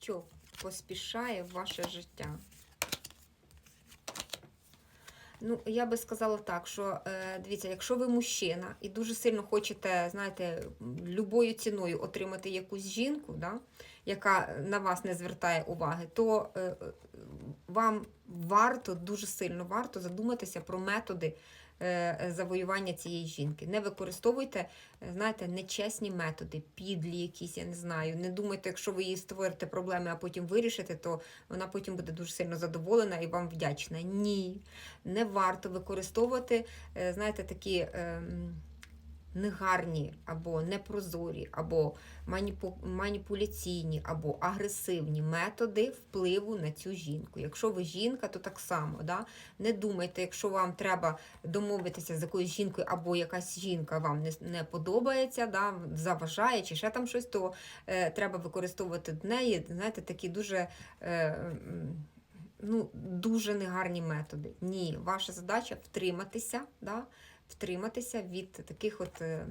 що поспішає ваше життя? Ну, я би сказала так, що е, дивіться, якщо ви мужчина і дуже сильно хочете, знаєте, любою ціною отримати якусь жінку, да, яка на вас не звертає уваги, то е, е, вам варто, дуже сильно варто задуматися про методи е, завоювання цієї жінки. Не використовуйте, е, знаєте, нечесні методи, підлі якісь, я не знаю. Не думайте, якщо ви їй створите проблеми, а потім вирішите, то вона потім буде дуже сильно задоволена і вам вдячна. Ні, не варто використовувати, е, знаєте, такі. Негарні або непрозорі, або маніпу... маніпуляційні, або агресивні методи впливу на цю жінку. Якщо ви жінка, то так само. Да? Не думайте, якщо вам треба домовитися з якоюсь жінкою, або якась жінка вам не, не подобається, да? заважає, чи ще там щось, то е, треба використовувати до неї, знаєте, такі дуже. Е, Ну, дуже негарні методи. Ні, ваша задача втриматися, да? Втриматися від таких от е,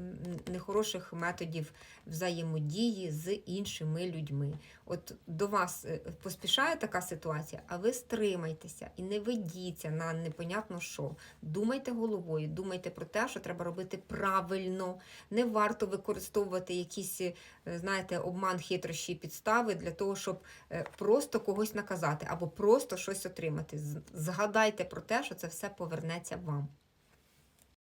нехороших методів взаємодії з іншими людьми. От до вас е, поспішає така ситуація, а ви стримайтеся і не ведіться на непонятно що. Думайте головою, думайте про те, що треба робити правильно. Не варто використовувати якісь, е, знаєте, обман, хитрощі, підстави для того, щоб просто когось наказати або просто щось отримати. Згадайте про те, що це все повернеться вам.